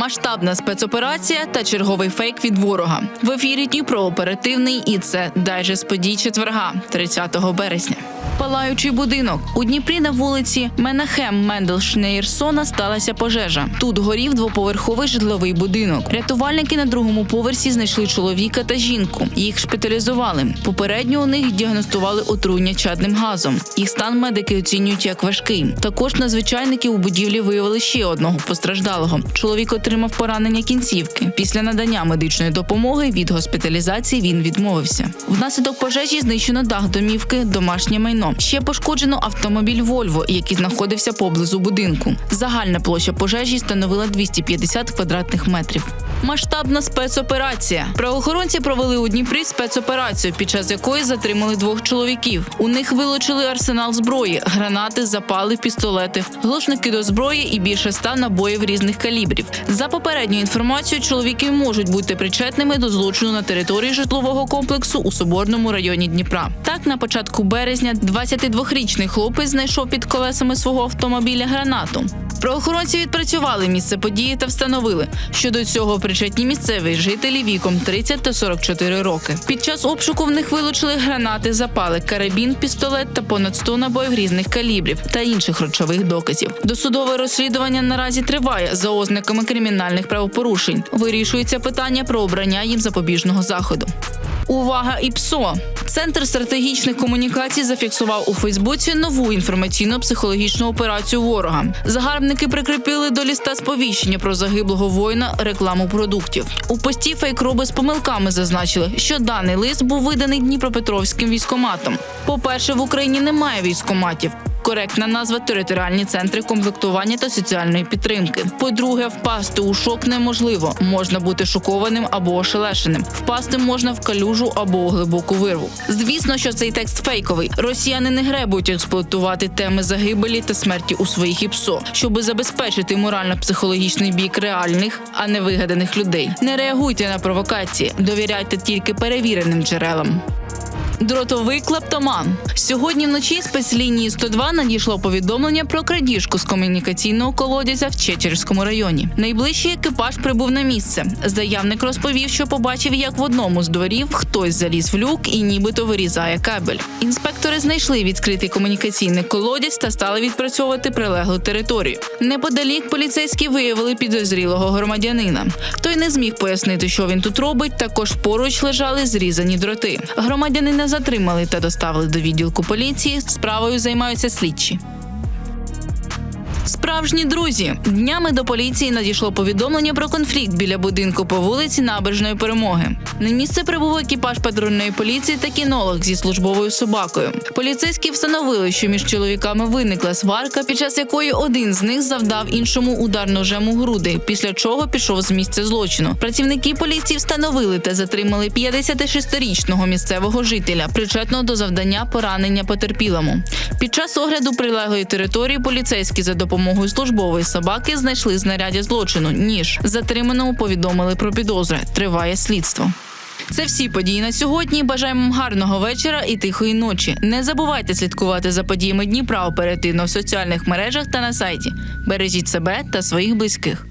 Масштабна спецоперація та черговий фейк від ворога. В ефірі Дніпро оперативний і це дайджест подій четверга, 30 березня. Палаючий будинок у Дніпрі на вулиці Менахем Менделшнеєрсона сталася пожежа. Тут горів двоповерховий житловий будинок. Рятувальники на другому поверсі знайшли чоловіка та жінку. Їх шпиталізували. Попередньо у них діагностували отруєння чадним газом. Їх стан медики оцінюють як важкий. Також надзвичайники у будівлі виявили ще одного постраждалого. Чоловік отримав поранення кінцівки. Після надання медичної допомоги від госпіталізації він відмовився. Внаслідок пожежі знищено дах домівки, домашнє майно. Ще пошкоджено автомобіль Вольво, який знаходився поблизу будинку. Загальна площа пожежі становила 250 квадратних метрів. Масштабна спецоперація. Правоохоронці провели у Дніпрі спецоперацію, під час якої затримали двох чоловіків. У них вилучили арсенал зброї, гранати, запали, пістолети, глушники до зброї і більше ста набоїв різних калібрів. За попередньою інформацією, чоловіки можуть бути причетними до злочину на території житлового комплексу у Соборному районі Дніпра. Так, на початку березня 22-річний хлопець знайшов під колесами свого автомобіля гранату. Правоохоронці відпрацювали місце події та встановили, що до цього причетні місцеві жителі віком 30 та 44 роки. Під час обшуку в них вилучили гранати, запали, карабін, пістолет та понад 100 набоїв різних калібрів та інших речових доказів. Досудове розслідування наразі триває за ознаками кримінальних правопорушень. Вирішується питання про обрання їм запобіжного заходу. Увага і ПСО. Центр стратегічних комунікацій зафіксував у Фейсбуці нову інформаційно-психологічну операцію ворога. Загарбники прикріпили до ліста сповіщення про загиблого воїна рекламу продуктів. У пості фейкроби з помилками зазначили, що даний лист був виданий Дніпропетровським військоматом. По-перше, в Україні немає військоматів. Коректна назва територіальні центри комплектування та соціальної підтримки. По-друге, впасти у шок неможливо. Можна бути шокованим або ошелешеним. Впасти можна в калюжу або у глибоку вирву. Звісно, що цей текст фейковий. Росіяни не гребують експлуатувати теми загибелі та смерті у своїх ІПСО, щоби забезпечити морально-психологічний бік реальних, а не вигаданих людей. Не реагуйте на провокації, довіряйте тільки перевіреним джерелам. Дротовий клептоман. Сьогодні вночі спецлінії 102 надійшло повідомлення про крадіжку з комунікаційного колодязя в Чечерському районі. Найближчий екіпаж прибув на місце. Заявник розповів, що побачив, як в одному з дворів хтось заліз в люк і нібито вирізає кабель. Інспектори знайшли відкритий комунікаційний колодязь та стали відпрацьовувати прилеглу територію. Неподалік поліцейські виявили підозрілого громадянина. Той не зміг пояснити, що він тут робить. Також поруч лежали зрізані дроти. Громадянина затримали та доставили до відділку поліції. Справою займаються слідчі. Справжні друзі днями до поліції надійшло повідомлення про конфлікт біля будинку по вулиці Набережної Перемоги. На місце прибув екіпаж патрульної поліції та кінолог зі службовою собакою. Поліцейські встановили, що між чоловіками виникла сварка, під час якої один з них завдав іншому удар ножем у груди, після чого пішов з місця злочину. Працівники поліції встановили та затримали 56-річного місцевого жителя, причетного до завдання поранення потерпілому. Під час огляду прилеглої території поліцейські за допомогою службової собаки знайшли знаряддя злочину. Ніж затриманому повідомили про підозри. Триває слідство. Це всі події на сьогодні. Бажаємо гарного вечора і тихої ночі. Не забувайте слідкувати за подіями Дніпра оперативно в соціальних мережах та на сайті. Бережіть себе та своїх близьких.